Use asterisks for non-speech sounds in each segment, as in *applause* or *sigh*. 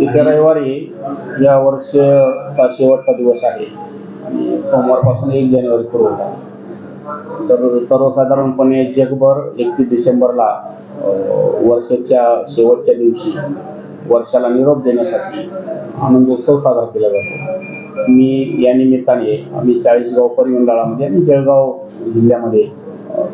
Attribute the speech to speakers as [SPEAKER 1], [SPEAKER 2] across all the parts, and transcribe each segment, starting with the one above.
[SPEAKER 1] येत्या रविवारी या वर्षचा शेवटचा दिवस आहे. आणि सोमवारपासून एक जानेवारी सुरू होत आहे तर सर्वसाधारणपणे जगभर एकतीस डिसेंबरला वर्षाच्या शेवटच्या दिवशी वर्षाला निरोप देण्यासाठी आनंदोत्सव साजरा केला जातो. मी या निमित्ताने आम्ही चाळीसगाव परिमंडळामध्ये आणि जळगाव जिल्ह्यामध्ये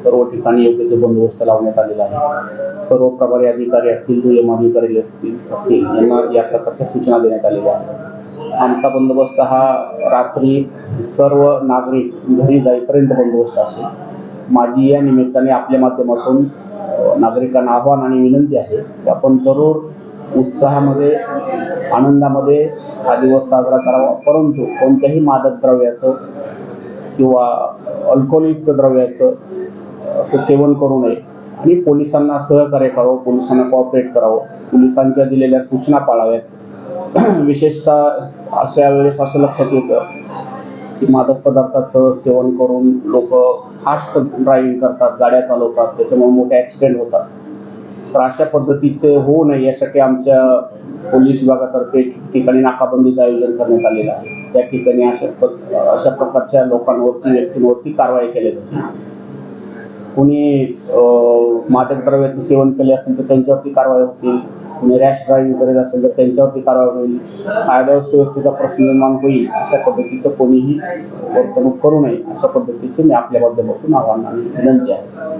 [SPEAKER 1] सर्व ठिकाणी योग्य ते बंदोबस्त लावण्यात आलेला आहे. सर्व प्रभारी अधिकारी असतील दुय्यम अधिकारी असतील असतील. यांना या प्रकारच्या सूचना देण्यात आलेल्या आहेत. आमचा बंदोबस्त हा रात्री सर्व नागरिक घरी जाईपर्यंत बंदोबस्त असेल. माझी या निमित्ताने आपल्या माध्यमातून नागरिकांना आव्हान आणि विनंती आहे की आपण जरूर उत्साहामध्ये आनंदामध्ये हा दिवस साजरा करावा. परंतु कोणत्याही मादक द्रव्याचं किंवा अल्कोहोलयुक्त द्रव्याचं असं सेवन करू नये. आणि पोलिसांना सहकार्य करावं पोलिसांना कॉपरेट करावं. पोलिसांच्या दिलेल्या सूचना पाळाव्यात. *clears throat* विशेषतः अशा वेळेस असं लक्षात येतं की मादक पदार्थाचं सेवन करून लोक फास्ट ड्रायव्हिंग करतात गाड्या चालवतात त्याच्यामुळे मोठे ॲक्सिडेंट होतात. तर अशा पद्धतीचे होऊ नये यासाठी आमच्या पोलीस विभागातर्फे ठिकठिकाणी नाकाबंदीचं आयोजन करण्यात आलेलं आहे. त्या ठिकाणी अशा अशा प्रकारच्या लोकांवरती व्यक्तींवरती कारवाई केली जाते. कुणी मादक द्रव्याचं सेवन केले असेल तर त्यांच्यावरती कारवाई होतील कुणी रॅश ड्रायव्हिंग करत असेल तर त्यांच्यावरती कारवाई होईल. कायदा सुव्यवस्थेचा प्रश्न निर्माण होईल अशा पद्धतीचं कोणीही वर्तणूक करू नये अशा पद्धतीचे मी आपल्याबद्दल आव्हान विनंती आहे.